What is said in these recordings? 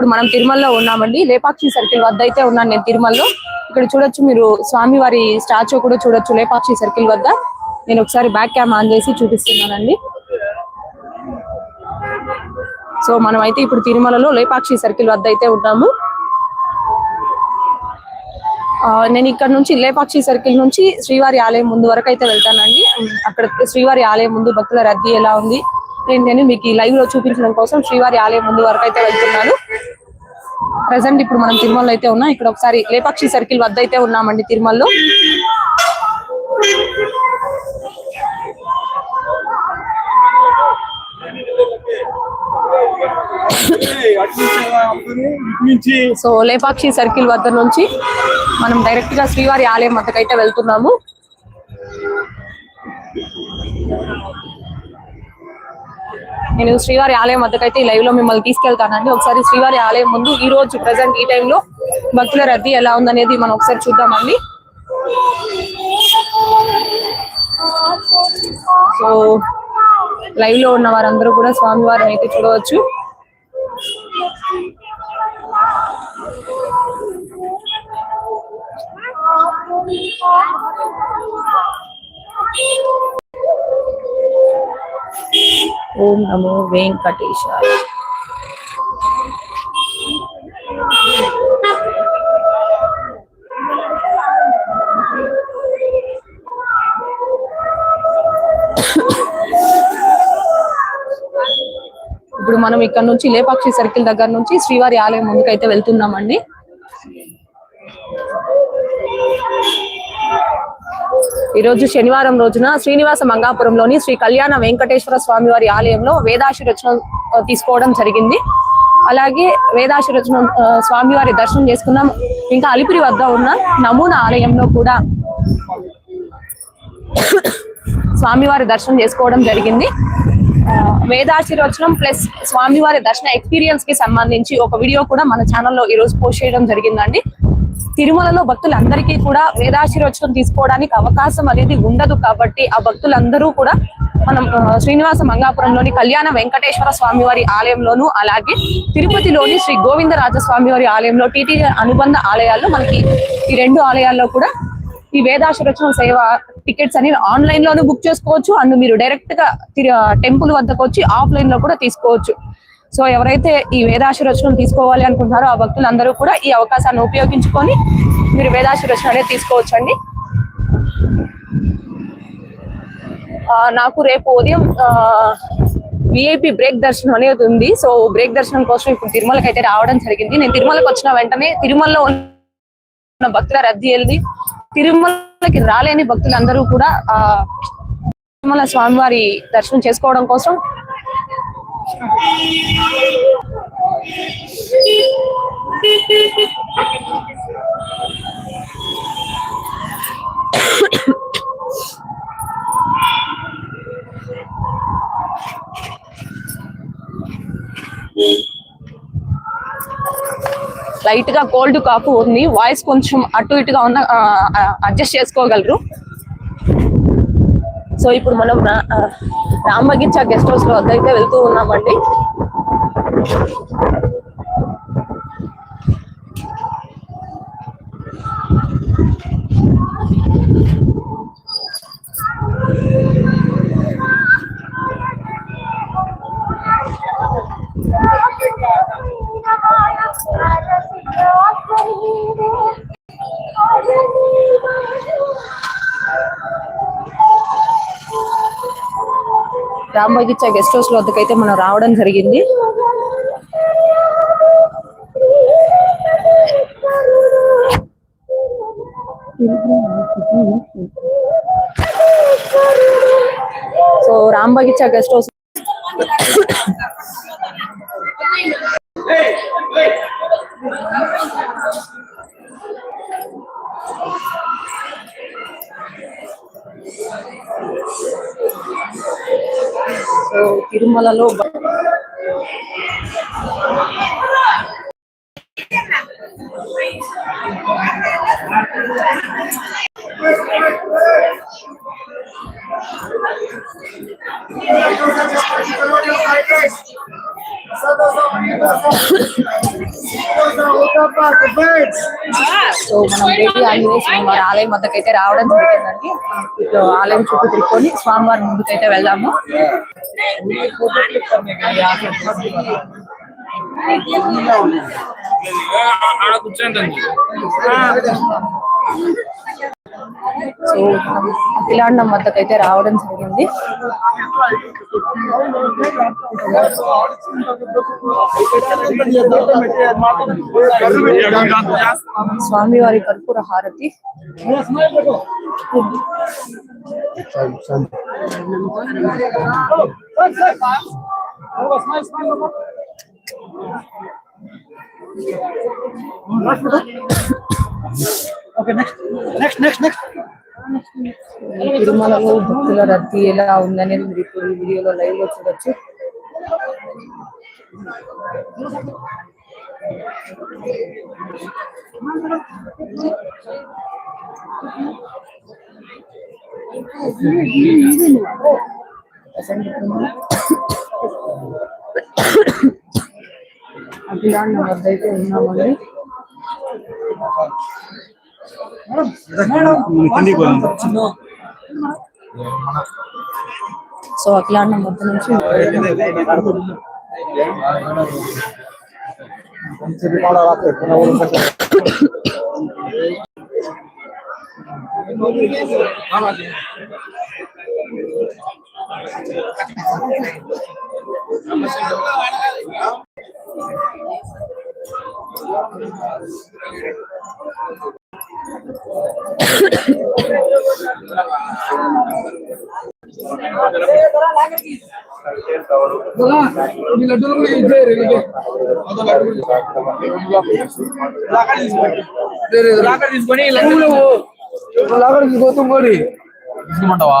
ఇప్పుడు మనం తిరుమలలో ఉన్నామండి. లేపాక్షి సర్కిల్ వద్ద అయితే ఉన్నాను నేను తిరుమలలో. ఇక్కడ చూడొచ్చు మీరు స్వామివారి స్టాచ్యూ కూడా చూడొచ్చు లేపాక్షి సర్కిల్ వద్ద. నేను ఒకసారి బ్యాక్ క్యామ్ ఆన్ చేసి చూపిస్తున్నానండి. సో మనం అయితే ఇప్పుడు తిరుమలలో లేపాక్షి సర్కిల్ వద్ద అయితే ఉన్నాము నేను ఇక్కడ నుంచి లేపాక్షి సర్కిల్ నుంచి శ్రీవారి ఆలయం ముందు వరకు అయితే వెళ్తానండి. అక్కడ శ్రీవారి ఆలయం ముందు భక్తుల రద్దీ ఎలా ఉంది? ఏంటని మీకు ఈ లైవ్లో చూపించడం కోసం శ్రీవారి ఆలయం ముందు వరకు అయితే వెళ్తున్నాను ప్రజెంట్ ఇప్పుడు మనం తిరుమలలో అయితే ఉన్నాం. ఇక్కడ ఒకసారి లేపాక్షి సర్కిల్ వద్ద అయితే ఉన్నామండి తిరుమలలో. సో లేపాక్షి సర్కిల్ వద్ద నుంచి మనం డైరెక్ట్గా శ్రీవారి ఆలయం వద్దకైతే వెళ్తున్నాము. నేను శ్రీవారి ఆలయం వద్దకైతే ఈ లైవ్లో మిమ్మల్ని తీసుకెళ్తానండి. ఒకసారి శ్రీవారి ఆలయం ముందు ఈ రోజు ప్రజెంట్ ఈ టైంలో భక్తుల రద్దీ ఎలా ఉందనేది మనం ఒకసారి చూద్దామండి. సో లైవ్లో ఉన్న వారందరూ కూడా స్వామివారిని అయితే చూడవచ్చు. ఓం నమో వెంకటేశాయ. ఇప్పుడు మనం ఇక్కడ నుంచి లేపాక్షి సర్కిల్ దగ్గర నుంచి శ్రీవారి ఆలయం ముందుకైతే వెళ్తున్నామండి. ఈరోజు శనివారం రోజున శ్రీనివాస మంగాపురంలోని శ్రీ కళ్యాణ వెంకటేశ్వర స్వామి వారి ఆలయంలో వేదాశి రచన తీసుకోవడం జరిగింది. అలాగే వేదాశి రచన స్వామివారి దర్శనం చేసుకున్నాం. ఇంకా అలిపిరి వద్ద ఉన్న నమూనా ఆలయంలో కూడా స్వామివారి దర్శనం చేసుకోవడం జరిగింది. వేదాశీర్వచనం ప్లస్ స్వామివారి దర్శన ఎక్స్పీరియన్స్కి సంబంధించి ఒక వీడియో కూడా మన ఛానల్లో ఈ రోజు పోస్ట్ చేయడం జరిగిందండి. తిరుమలలో భక్తులందరికీ కూడా వేదాశీర్వచనం తీసుకోవడానికి అవకాశం అనేది ఉండదు కాబట్టి ఆ భక్తులందరూ కూడా మనం శ్రీనివాస మంగాపురంలోని కళ్యాణ వెంకటేశ్వర స్వామి వారి ఆలయంలోను అలాగే తిరుపతిలోని శ్రీ గోవిందరాజ స్వామి వారి ఆలయంలో టీటీ అనుబంధ ఆలయాల్లో మనకి ఈ రెండు ఆలయాల్లో కూడా ఈ వేదాశీర్వచనం సేవ టికెట్స్ అని ఆన్లైన్ లోను బుక్ చేసుకోవచ్చు. అండ్ మీరు డైరెక్ట్గా టెంపుల్ వద్దకు వచ్చి ఆఫ్లైన్లో కూడా తీసుకోవచ్చు. సో ఎవరైతే ఈ వేదాశీర్వచనం తీసుకోవాలి అనుకుంటున్నారో ఆ భక్తులందరూ కూడా ఈ అవకాశాన్ని ఉపయోగించుకొని మీరు వేదాశీర్వచనం అనేది తీసుకోవచ్చండి. నాకు రేపు ఉదయం విఐపి బ్రేక్ దర్శనం అనేది ఉంది. సో బ్రేక్ దర్శనం కోసం ఇప్పుడు తిరుమలకి అయితే రావడం జరిగింది. నేను తిరుమలకి వచ్చిన వెంటనే తిరుమలలో ఉన్న భక్తుల రద్దీ వెళ్ళి తిరుమలకి రాలేని భక్తులందరూ కూడా తిరుమల స్వామివారి దర్శనం చేసుకోవడం కోసం లైట్గా కోల్డ్ కాపు ఉంది. వాయిస్ కొంచెం అటు ఇటుగా ఉన్న అడ్జస్ట్ చేసుకోగలరు. సో ఇప్పుడు మనం రా- రామగిచ్చ గెస్ట్ హౌస్లో వద్ద అయితే వెళ్తూ ఉన్నామండి. రామగిచ్చ గెస్ట్ హౌస్లో వద్దకైతే మనం రావడం జరిగింది. సో రాంబగిచ్చ గెస్ట్ హౌస్ తిరుమలలో బ- సో మనం బేటీ ఆంజనేయ స్వామివారి ఆలయం వద్దకు అయితే రావడం జరిగిందండి. మనం ఇప్పుడు ఆలయం చుట్టూ తిరుక్కొని స్వామివారి ముందుకైతే వెళ్దాము. సో మనం అఖిలాండం వద్దకైతే రావడం జరిగింది. స్వామివారి కర్పూర హారతి. Okay, next, next, next, next. తిరుమలలో భక్తుల రద్దీ ఎలా ఉందనేది మీరు ఇప్పుడు ఈ వీడియోలో లైవ్లో చూడొచ్చు అభిలాండం వద్ద అయితే ఉన్నామండి సో అఖిలాండం వద్ద నుంచి మీ లడ్డూలు కూడా ఇదే రేపు లాకర్ తీసుకొని లడ్డూలు లాకర్ తీసుకోతాం మరి తీసుకుంటావా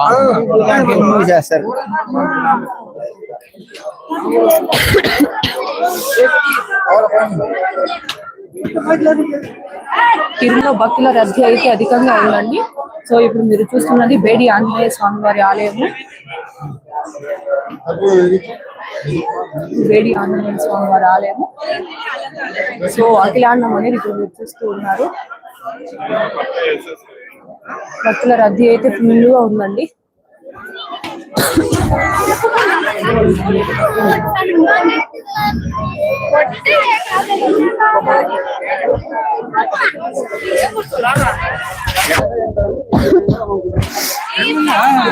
చేస్తారు తిరుమల భక్తుల రద్దీ అయితే అధికంగా ఉందండి. సో ఇప్పుడు మీరు చూస్తున్నది బేడి ఆంజనేయ స్వామి వారి ఆలయము. బేడి ఆంజనేయ స్వామి వారి ఆలయము. సో అఖిలాండం అనేది ఇప్పుడు మీరు చూస్తూ ఉన్నారు. భక్తుల రద్దీ అయితే ఫుల్గా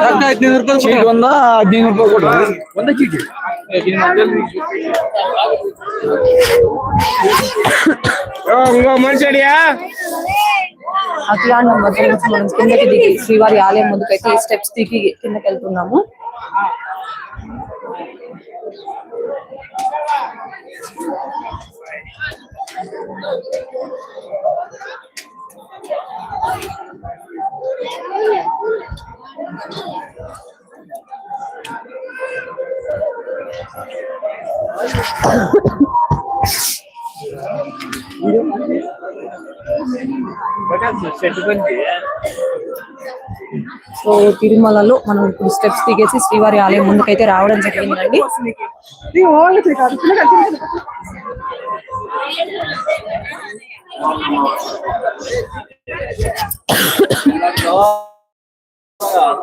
ಹದಿನೈದು ರೂಪಾಯಿ ಚೀಟ್ ಒಂದ ಹದಿನೈದು ರೂಪಾಯಿ ಕೊಡ್ರಿ ಒಂದ ಚೀಟ್ ಹಂಗ ಮನುಷ್ಯಡಿಯಾ అఖిలాండం మధ్య నుంచి మనం కిందకి దిగి శ్రీవారి ఆలయం ముందుకైతే ఈ స్టెప్స్ దిగి కిందకి వెళ్తున్నాము సో తిరుమలలో మనం ఇప్పుడు స్టెప్స్ దిగేసి శ్రీవారి ఆలయం ముందుకైతే రావడం జరిగిందండి.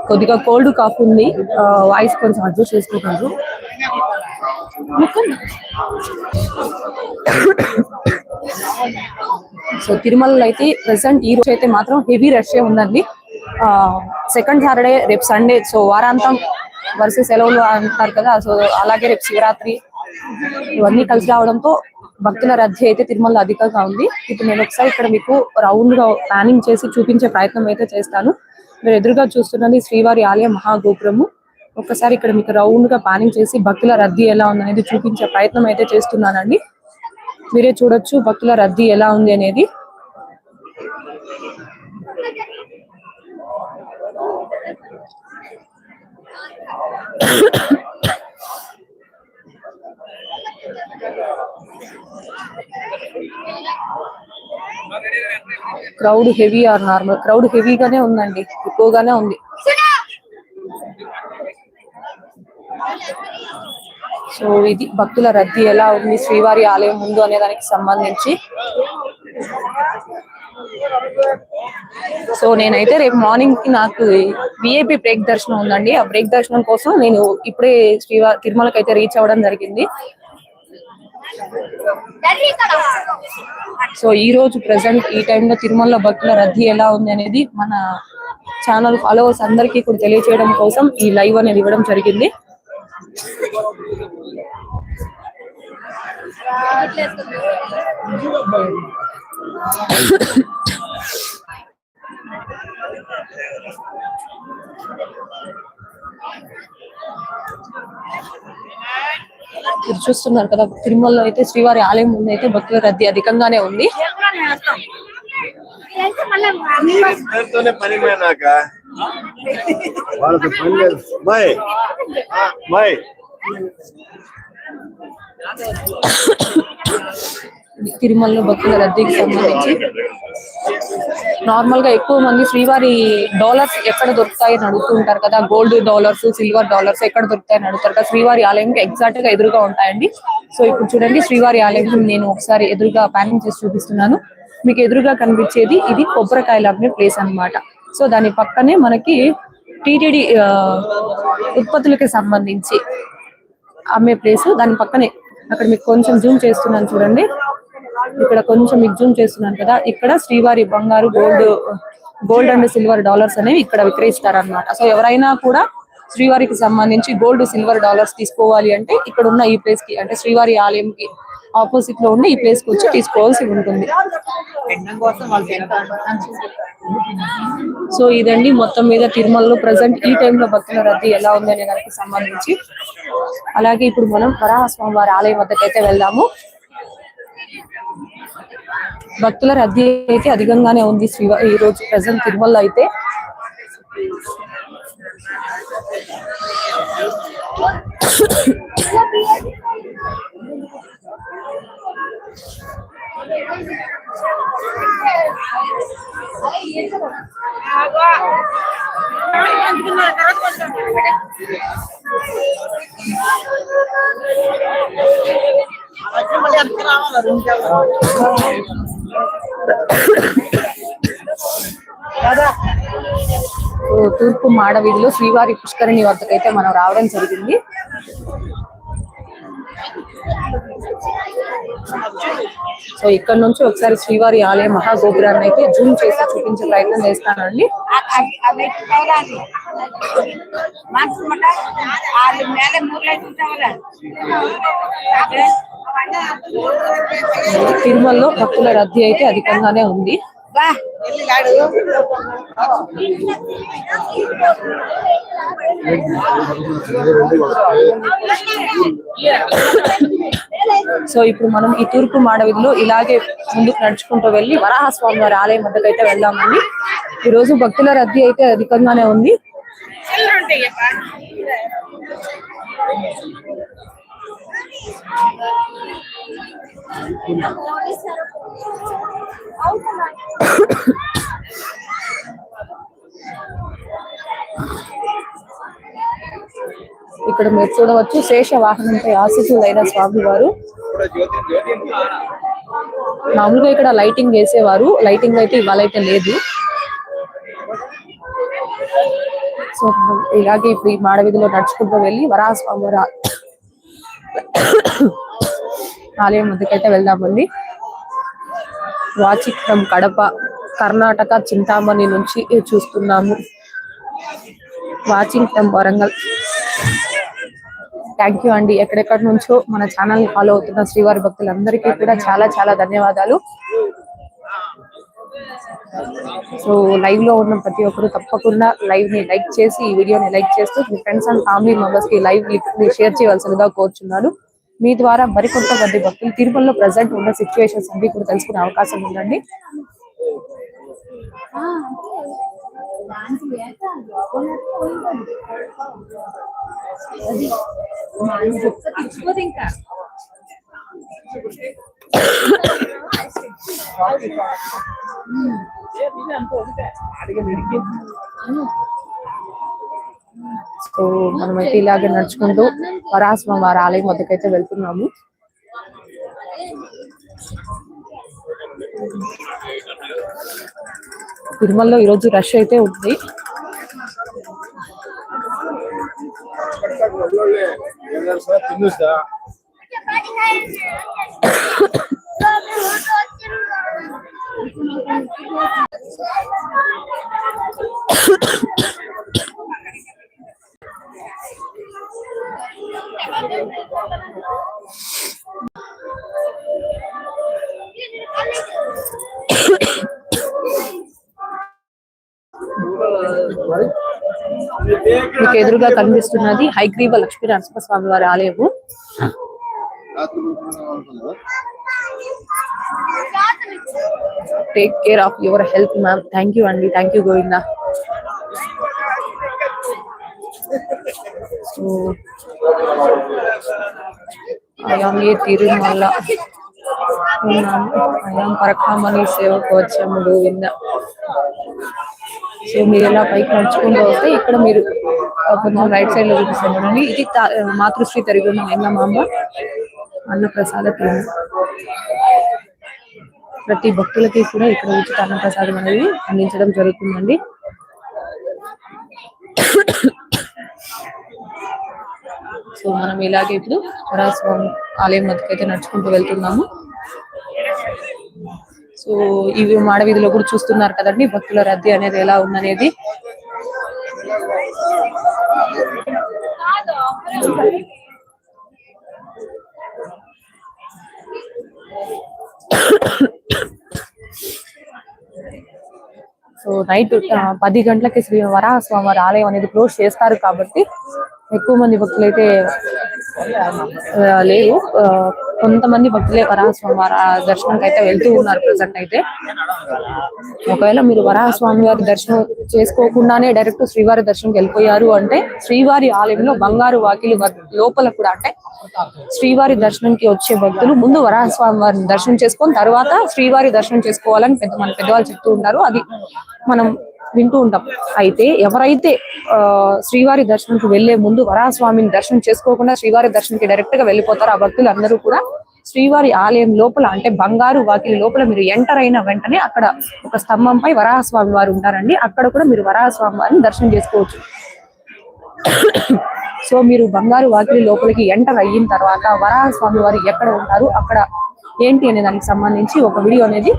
కొద్దిగా కోల్డ్ కాఫ్ ఉంది. వాయిస్ కొంచెం అడ్జస్ట్ చేసుకుంటారు సో తిరుమలలో అయితే ప్రెసెంట్ ఈ రోజు అయితే మాత్రం హెవీ రష్ ఉందండి. సెకండ్ సాటర్డే రేపు సండే సో వారాంతం వరుస సెలవులు అంటారు కదా. సో అలాగే రేపు శివరాత్రి ఇవన్నీ కలిసి రావడంతో భక్తుల రద్దీ అయితే తిరుమలలో అధికంగా ఉంది. ఇప్పుడు నేను ఒకసారి ఇక్కడ మీకు రౌండ్గా ప్లానింగ్ చేసి చూపించే ప్రయత్నం అయితే చేస్తాను. మీరు ఎదురుగా చూస్తున్నది శ్రీవారి ఆలయ మహాగోపురము. ఒకసారి ఇక్కడ మీకు రౌండ్గా ప్లానింగ్ చేసి భక్తుల రద్దీ ఎలా ఉంది అనేది చూపించే ప్రయత్నం అయితే చేస్తున్నానండి. మీరే చూడొచ్చు భక్తుల రద్దీ ఎలా ఉంది అనేది. Crowd heavy or normal crowd హెవీగానే ఉందండి ఎక్కువగానే ఉంది. సో ఇది భక్తుల రద్దీ ఎలా ఉంది శ్రీవారి ఆలయం ముందు అనే దానికి సంబంధించి. సో నేనైతే రేపు మార్నింగ్కి నాకు విఐపి బ్రేక్ దర్శనం ఉందండి. ఆ బ్రేక్ దర్శనం కోసం నేను ఇప్పుడే శ్రీవారి తిరుమలకి అయితే రీచ్ అవ్వడం జరిగింది. సో ఈ రోజు ప్రెసెంట్ ఈ టైంలో తిరుమలలో భక్తుల రద్దీ ఎలా ఉంది అనేది మన ఛానల్ ఫాలోవర్స్ అందరికీ కూడా తెలియచేయడం కోసం ఈ లైవ్ అనేది ఇవ్వడం జరిగింది. మీరు చూస్తున్నారు కదా తిరుమలలో అయితే శ్రీవారి ఆలయం ముందు అయితే భక్తుల రద్దీ అధికంగానే ఉంది. దాంతోనే పని పోయినాక వాళ్ళకి పని లేదు. బాయ్. బాయ్. తిరుమలలో భక్తుల రద్దీకి సంబంధించి నార్మల్గా ఎక్కువ మంది శ్రీవారి డాలర్స్ ఎక్కడ దొరుకుతాయని అడుగుతూ ఉంటారు కదా. గోల్డ్ డాలర్స్ సిల్వర్ డాలర్స్ ఎక్కడ దొరుకుతాయని అడుగుతారు కదా. శ్రీవారి ఆలయం ఎగ్జాక్ట్గా ఎదురుగా ఉంటాయండి. సో ఇప్పుడు చూడండి శ్రీవారి ఆలయం నేను ఒకసారి ఎదురుగా ప్యానింగ్ చేసి చూపిస్తున్నాను. మీకు ఎదురుగా కనిపించేది ఇది కొబ్బరికాయలు అమ్మే ప్లేస్ అన్నమాట. సో దాని పక్కనే మనకి టీటీడీ ఉత్పత్తులకి సంబంధించి అమ్మే ప్లేస్. దాని పక్కనే అక్కడ మీకు కొంచెం జూమ్ చేస్తున్నాను చూడండి. ఇక్కడ కొంచెం మీకు జూమ్ చేస్తున్నాను కదా. ఇక్కడ శ్రీవారి బంగారు gold gold and silver dollars అనేవి ఇక్కడ విక్రయిస్తారనమాట సో ఎవరైనా కూడా శ్రీవారికి సంబంధించి గోల్డ్ సిల్వర్ డాలర్స్ తీసుకోవాలి అంటే ఇక్కడ ఉన్న ఈ ప్లేస్కి అంటే శ్రీవారి ఆలయం కి ఆపోజిట్లో ఉన్న ఈ ప్లేస్కి వచ్చి తీసుకోవాల్సి ఉంటుంది. సో ఇదండి మొత్తం మీద తిరుమలలో ప్రజెంట్ ఈ టైంలో భక్తుల రద్దీ ఎలా ఉంది అనే దానికి సంబంధించి. అలాగే ఇప్పుడు మనం వరాహస్వామి వారి ఆలయం వద్దకైతే వెళ్దాము. భక్తుల రద్దీ అయితే అధికంగానే ఉంది శ్రీ ఈ రోజు ప్రజెంట్ తిరుమలలో అయితే. తూర్పు మాడవీధిలో శ్రీవారి పుష్కరిణి వద్దకైతే మనం రావడం జరిగింది. సో ఇక్కడ నుంచి ఒకసారి శ్రీవారి ఆలయ మహాగోపురాన్ని అయితే జూమ్ చేసి చూపించే ప్రయత్నం చేస్తానండి. తిరుమలలో భక్తుల రద్దీ అయితే అధికంగానే ఉంది. సో ఇప్పుడు మనం ఈ తూర్పు మాడవీధిలో ఇలాగే ముందుకు నడుచుకుంటూ వెళ్ళి వరాహస్వామి వారి ఆలయం వద్దకు అయితే వెళ్దామండి. ఈ రోజు భక్తుల రద్దీ అయితే అధికంగానే ఉంది. ఇక్కడ మీరు చూడవచ్చు శేష వాహనంపై ఆశితులైన స్వామి వారు మామూలుగా ఇక్కడ లైటింగ్ వేసేవారు. లైటింగ్ అయితే ఇవ్వాలైతే లేదు. సో ఇలాగే ఇప్పుడు ఈ మాడవీధిలో నడుచుకుంటూ వెళ్ళి వరాహస్వామి వారు ఆలయం వద్దకైతే వెళ్దామండి వాచింగ్ ఫ్రమ్ కడప కర్ణాటక చింతామణి నుంచి చూస్తున్నాము. Watching from Warangal. Thank you అండి. ఎక్కడెక్కడి నుంచో మన ఛానల్ ఫాలో అవుతున్న శ్రీవారి భక్తులందరికీ కూడా చాలా చాలా ధన్యవాదాలు. సో లైవ్లో ఉన్న ప్రతి ఒక్కరు తప్పకుండా లైవ్ని లైక్ చేసి ఈ వీడియోని లైక్ చేస్తూ మీ ఫ్రెండ్స్ అండ్ ఫ్యామిలీ మెంబర్స్కి లైవ్ని షేర్ చేయవలసిందిగా కోరుచున్నాను. మీ ద్వారా మరికొంతమంది భక్తులు తిరుమలలో ప్రజెంట్ ఉన్న సిచ్యువేషన్స్ అన్ని కూడా తెలుసుకునే అవకాశం ఉందండి. అడిగి. సో మనమైతే ఇలాగే నడుచుకుంటూ వరాస్మ వారి ఆలయం వద్దకైతే వెళ్తున్నాము. తిరుమలలో ఈరోజు రష్ అయితే ఉంది. మనకి ఎదురుగా కనిపిస్తున్నది హైగ్రీవ లక్ష్మీ నరసింహస్వామి వారి ఆలయము. Take care of your health ma'am thank you అండి thank you Govinda so I'm Tirumala ఉన్నాము అయాం పరకామణి సేవకు వచ్చాము గోవింద సో మీరు ఎలా పైకి నడుచుకుంటూ వస్తే ఇక్కడ మీరు కొంచెం రైట్ సైడ్లో చూపిస్తాను చూడండి. ఇది మాతృశ్రీ తరిగిన మేమమ్మ అన్నప్రసాద కేంద్రం ప్రతి భక్తులకి కూడా ఇక్కడ ఉచిత అన్నప్రసాదం అనేది అందించడం జరుగుతుందండి. సో మనం ఇలాగే ఇప్పుడు వరాస్వామి ఆలయం మధ్యకైతే నడుచుకుంటూ వెళ్తున్నాము. సో ఇవి మాడవీధిలో కూడా చూస్తున్నారు కదండి భక్తుల రద్దీ అనేది ఎలా ఉందనేది. సో నైట్ పది గంటలకి శ్రీ వరాహ వారి ఆలయం అనేది క్లోజ్ చేస్తారు కాబట్టి ఎక్కువ మంది భక్తులు అయితే లేవు కొంతమంది భక్తులే వరాహస్వామి స్వామివారి దర్శనానికి అయితే వెళ్తూ ఉన్నారు ప్రజెంట్ అయితే. ఒకవేళ మీరు వరాహస్వామి వారి దర్శనం చేసుకోకుండానే డైరెక్ట్ శ్రీవారి దర్శనంకి వెళ్ళిపోయారు అంటే శ్రీవారి ఆలయంలో బంగారు వాకిలి లోపల కూడా అంటే శ్రీవారి దర్శనంకి వచ్చే భక్తులు ముందు వరాహస్వామి వారిని దర్శనం చేసుకొని తర్వాత శ్రీవారి దర్శనం చేసుకోవాలని పెద్ద మన పెద్దవాళ్ళు చెప్తూ ఉంటారు. అది మనం వింటూ ఉంటాం. అయితే ఎవరైతే ఆ శ్రీవారి దర్శనంకి వెళ్ళే ముందు వరాహస్వామిని దర్శనం చేసుకోకుండా శ్రీవారి దర్శనంకి డైరెక్ట్గా వెళ్ళిపోతారు ఆ భక్తులు అందరూ కూడా శ్రీవారి ఆలయం లోపల అంటే బంగారు వాకిలి లోపల మీరు ఎంటర్ అయిన వెంటనే అక్కడ ఒక స్తంభంపై వరాహస్వామి వారు ఉంటారండి. అక్కడ కూడా మీరు వరాహస్వామి వారిని దర్శనం చేసుకోవచ్చు. సో మీరు బంగారు వాకిలి లోపలికి ఎంటర్ అయిన తర్వాత వరాహ స్వామి వారు ఎక్కడ ఉంటారు? అక్కడ ఏంటి అనే దానికి సంబంధించి ఒక వీడియో అనేది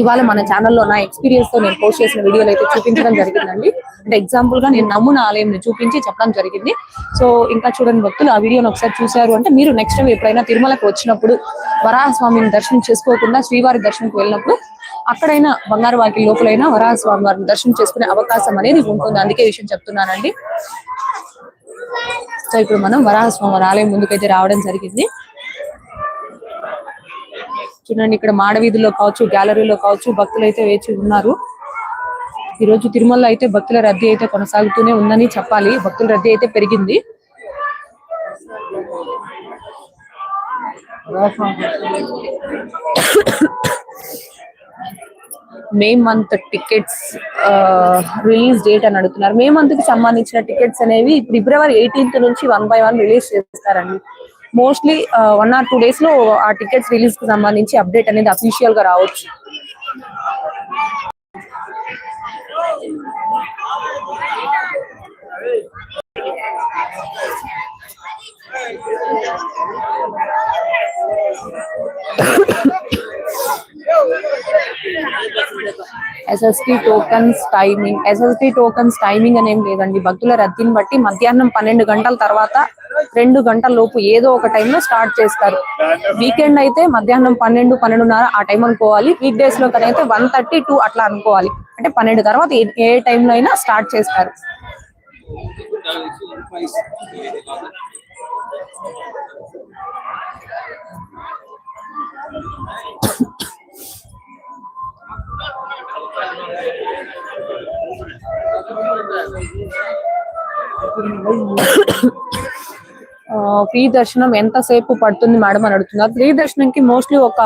ఇవాళ మన ఛానల్లో నా ఎక్స్పీరియన్స్తో నేను పోస్ట్ చేసిన వీడియోలు అయితే చూపించడం జరిగిందండి. అంటే ఎగ్జాంపుల్గా నేను నమ్మున ఆలయం చూపించి చెప్పడం జరిగింది. సో ఇంకా చూడండి భక్తులు ఆ వీడియోని ఒకసారి చూశారు అంటే మీరు నెక్స్ట్ టైం ఎప్పుడైనా తిరుమలకు వచ్చినప్పుడు వరాహ స్వామిని దర్శనం చేసుకోకుండా శ్రీవారి దర్శనంకి వెళ్ళినప్పుడు అక్కడైనా బంగారు వాకి లోపలైనా వరాహ స్వామి వారిని దర్శనం చేసుకునే అవకాశం అనేది ఉంటుంది. అందుకే విషయం చెప్తున్నానండి. సో ఇప్పుడు మనం వరాహస్వామి వారి ఆలయం ముందుకైతే రావడం జరిగింది. చూడండి ఇక్కడ మాడవీధిలో కావచ్చు గ్యాలరీలో కావచ్చు భక్తులు అయితే వేచి ఉన్నారు. ఈ రోజు తిరుమలలో అయితే భక్తుల రద్దీ అయితే కొనసాగుతూనే ఉందని చెప్పాలి. భక్తుల రద్దీ అయితే పెరిగింది. May month tickets release date అని అడుగుతున్నారు. మే మంత్కి సంబంధించిన టికెట్స్ అనేవి ఫిబ్రవరి ఎయిటీన్త్ నుంచి వన్ బై వన్ రిలీజ్ చేస్తారండి. మోస్ట్లీ వన్ ఆర్ టూ డేస్లో uh, ఆ టికెట్స్ రిలీజ్కి సంబంధించి అప్డేట్ అనేది అఫీషియల్గా రావచ్చు. SST tokens timing SST tokens timing అనేం లేదండి. భక్తుల రద్దీని బట్టి మధ్యాహ్నం పన్నెండు గంటల తర్వాత రెండు గంటల లోపు ఏదో ఒక టైంలో స్టార్ట్ చేస్తారు. వీకెండ్ అయితే మధ్యాహ్నం పన్నెండు పన్నెండున్నర ఆ టైం అనుకోవాలి. వీక్ డేస్లో కనైతే వన్ థర్టీ టూ అట్లా అనుకోవాలి. అంటే పన్నెండు తర్వాత ఏ- ఏ టైంలో అయినా స్టార్ట్ చేస్తారు. ఫ్రీ దర్శనం ఎంతసేపు పడుతుంది మేడం అని అడుగుతున్నారు. ఫ్రీ దర్శనంకి మోస్ట్లీ ఒక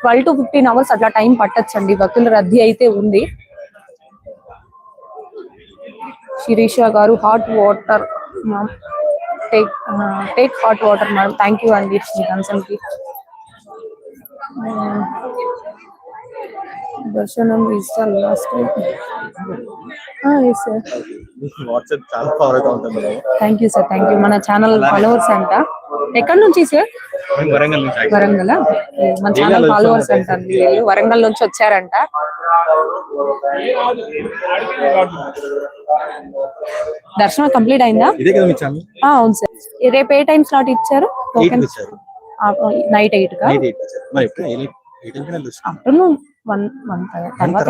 ట్వెల్వ్ టు ఫిఫ్టీన్ అవర్స్ అట్లా టైం పట్టొచ్చండి. భక్తుల రద్దీ అయితే ఉంది. శిరీష గారు hot water take take hot water madam thank you అండి మీ కన్సల్ట్కి Uh, దర్శనం is the last yes sir WhatsApp చాలా పవర్గా ఉంటుంది madam thank you sir thank you మన ఛానల్ ఫాలోవర్స్ అంట ఎక్కడి నుంచి సార్ వరంగల్ నుంచి. వరంగల్? మన ఛానల్ ఫాలోవర్స్ అంట వీళ్ళు వరంగల్ నుంచి వచ్చారంట. దర్శనం కంప్లీట్ అయిందా? అవును సార్. రేపు ఏ టైం స్లాట్ ఇచ్చారు? నైట్ ఎయిట్ ఆఫ్టర్నూన్ వన్ తర్వాత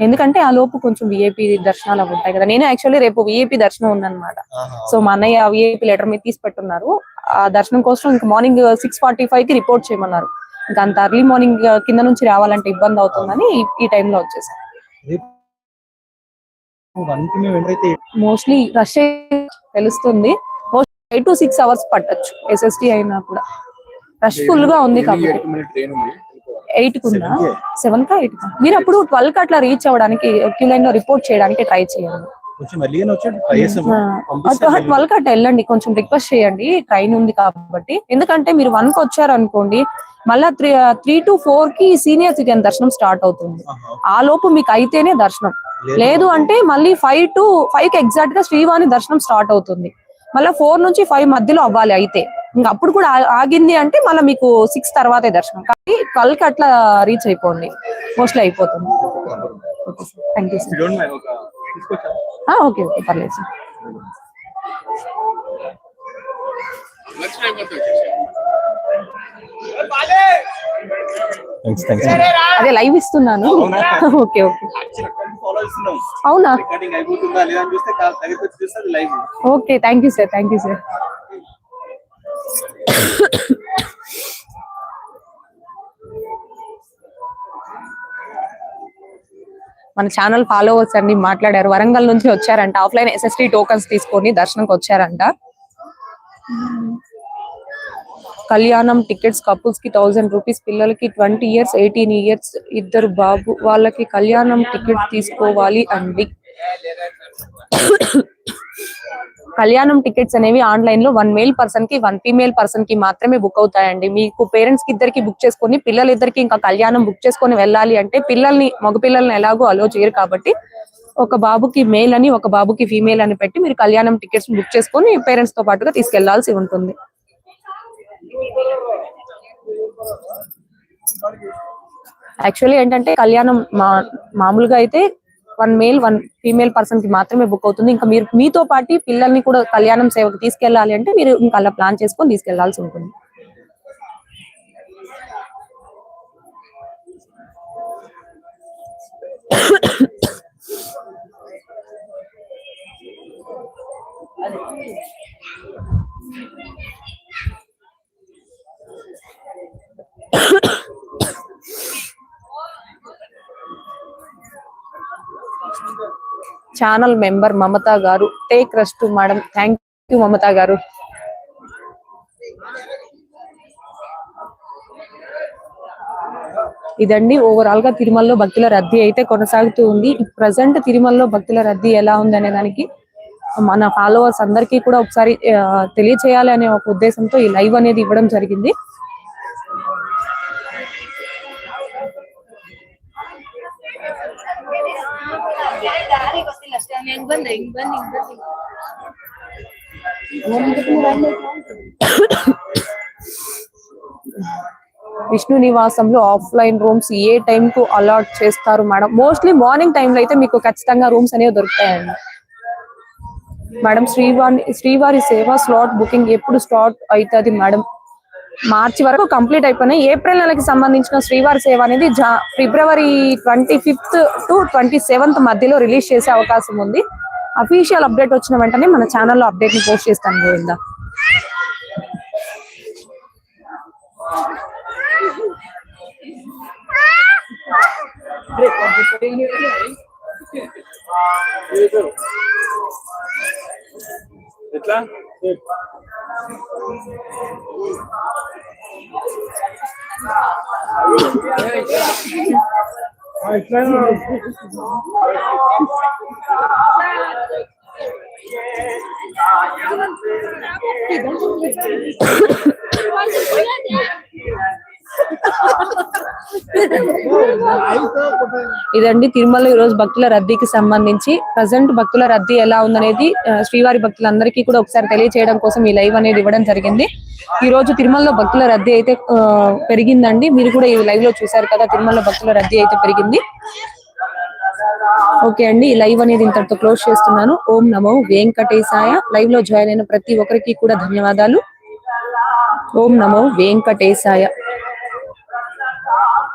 ఎందుకంటే ఆ లోపు కొంచెం విఐపి దర్శనాలు అవి ఉంటాయి కదా. నేను యాక్చువల్లీ రేపు విఐపి దర్శనం ఉందన్నమాట. సో మా అన్నయ్య విఐపి లెటర్ మీద తీసి పెట్టున్నారు ఆ దర్శనం కోసం ఇంకా మార్నింగ్ సిక్స్ ఫార్టీ ఫైవ్కి రిపోర్ట్ చేయమన్నారు. ఇంకా అంత అర్లీ మార్నింగ్ కింద నుంచి రావాలంటే ఇబ్బంది అవుతుందని ఈ- ఈ టైంలో వచ్చేసాను మోస్ట్లీ రష్ తెలుస్తుంది. Most eight to six hours పట్టొచ్చు ఎస్ఎస్టీ అయినా కూడా. రష్ ఫుల్గా ఉంది కాబట్టి. ఎయిట్ కుందా సెవెన్ కా ఎయిట్ మీరు అప్పుడు ట్వెల్వ్కి అట్లా రీచ్ అవ్వడానికి క్యూ లైన్లో రిపోర్ట్ చేయడానికి ట్రై చేయండి. అట్లా వెళ్ళండి. కొంచెం రిక్వెస్ట్ చేయండి. ట్రైన్ ఉంది కాబట్టి. ఎందుకంటే మీరు వన్కి వచ్చారు అనుకోండి మళ్ళా త్రీ త్రీ టు ఫోర్కి సీనియర్ సిటిజన్ దర్శనం స్టార్ట్ అవుతుంది. ఆ లోపు మీకు అయితేనే దర్శనం. లేదు. అంటే మళ్ళీ ఫైవ్ టు ఫైవ్కి ఎగ్జాక్ట్గా శ్రీవాణి దర్శనం స్టార్ట్ అవుతుంది. మళ్ళీ ఫోర్ నుంచి ఫైవ్ మధ్యలో అవ్వాలి అయితే. ఇంకా అప్పుడు కూడా ఆగింది అంటే మళ్ళీ మీకు సిక్స్ తర్వాతే దర్శనం. కానీ ట్వెల్వ్కి అట్లా రీచ్ అయిపోండి. మోస్ట్లీ అయిపోతుంది. Thank you sir okay okay పర్లేదు సార్ లక్షణ అయిపోతుంది థ్యాంక్స్ థ్యాంక్స్ అదే లైవ్ ఇస్తున్నాను ఓకే ఓకే అవునా రికార్డింగ్ అయిపోతుందా లేదా అని చూస్తే కాదు దగ్గరికి వచ్చి చూస్తే అది live okay thank you sir thank you sir మన ఛానల్ ఫాలోవర్స్ అండి మాట్లాడారు. వరంగల్ నుంచి వచ్చారంట. ఆఫ్లైన్ ఎస్ఎస్టీ టోకన్స్ తీసుకొని దర్శనంకి వచ్చారంట. కళ్యాణం టికెట్స్ కపుల్స్కి థౌసండ్ రూపీస్ పిల్లలకి ట్వంటీ ఇయర్స్ ఎయిటీన్ ఇయర్స్ ఇద్దరు బాబు వాళ్ళకి కళ్యాణం టికెట్ తీసుకోవాలి అండి. కళ్యాణం టికెట్స్ అనేవి ఆన్లైన్లో వన్ మేల్ పర్సన్కి వన్ ఫీమేల్ పర్సన్కి మాత్రమే బుక్ అవుతాయండి. మీకు పేరెంట్స్కి ఇద్దరికి బుక్ చేసుకొని పిల్లలు ఇద్దరికి ఇంకా కళ్యాణం బుక్ చేసుకొని వెళ్ళాలి అంటే పిల్లల్ని మగ పిల్లల్ని ఎలాగో అలో చేయరు కాబట్టి ఒక బాబుకి మేల్ అని ఒక బాబుకి ఫీమేల్ అని పెట్టి మీరు కళ్యాణం టికెట్స్ బుక్ చేసుకొని పేరెంట్స్తో పాటుగా తీసుకెళ్ళాల్సి ఉంటుంది. యాక్చువల్లీ ఏంటంటే కళ్యాణం మా మామూలుగా అయితే వన్ మేల్ వన్ ఫీమేల్ పర్సన్కి మాత్రమే బుక్ అవుతుంది. ఇంకా మీరు మీతో పాటు పిల్లల్ని కూడా కళ్యాణం సేవకు తీసుకెళ్ళాలి అంటే మీరు ఇంకా అలా ప్లాన్ చేసుకొని తీసుకెళ్ళాల్సి ఉంటుంది. ఛానల్ మెంబర్ మమత గారు. Take rest madam. Thank you Mamata గారు. ఇదండి. ఓవరాల్గా తిరుమలలో భక్తుల రద్దీ అయితే కొనసాగుతూ ఉంది. ప్రజెంట్ తిరుమలలో భక్తుల రద్దీ ఎలా ఉంది అనే దానికి మన ఫాలోవర్స్ అందరికీ కూడా ఒకసారి తెలియచేయాలి అనే ఒక ఉద్దేశంతో ఈ లైవ్ అనేది ఇవ్వడం జరిగింది. విష్ణు నివాసంలో ఆఫ్లైన్ రూమ్స్ ఏ టైం కు అలాట్ చేస్తారు మేడం? మోస్ట్లీ మార్నింగ్ టైంలో అయితే మీకు ఖచ్చితంగా రూమ్స్ అనేవి దొరుకుతాయండి. మేడం శ్రీవారి శ్రీవారి సేవ స్లాట్ బుకింగ్ ఎప్పుడు స్టార్ట్ అవుతుంది మేడం? మార్చి వరకు కంప్లీట్ అయిపోయినాయి. ఏప్రిల్ నెలకి సంబంధించిన శ్రీవారి సేవ అనేది జా February twenty fifth to twenty seventh మధ్యలో రిలీజ్ చేసే అవకాశం ఉంది. అఫీషియల్ అప్డేట్ వచ్చిన వెంటనే మన ఛానల్లో అప్డేట్ని పోస్ట్ చేస్తాను Govinda. êtes là oui. Thank. ఇదండి తిరుమల ఈ రోజు భక్తుల రద్దీకి సంబంధించి. ప్రజెంట్ భక్తుల రద్దీ ఎలా ఉందనేది శ్రీవారి భక్తులందరికీ కూడా ఒకసారి తెలియజేయడం కోసం ఈ లైవ్ అనేది ఇవ్వడం జరిగింది. ఈ రోజు తిరుమలలో భక్తుల రద్దీ అయితే పెరిగిందండి. మీరు కూడా ఈ లైవ్లో చూసారు కదా తిరుమలలో భక్తుల రద్దీ అయితే పెరిగింది. ఓకే అండి ఈ లైవ్ అనేది ఇంతటితో క్లోజ్ చేస్తున్నాను. ఓం నమో వెంకటేశాయ. లైవ్లో జాయిన్ అయిన ప్రతి ఒక్కరికి కూడా ధన్యవాదాలు. ఓం నమో వెంకటేశాయ.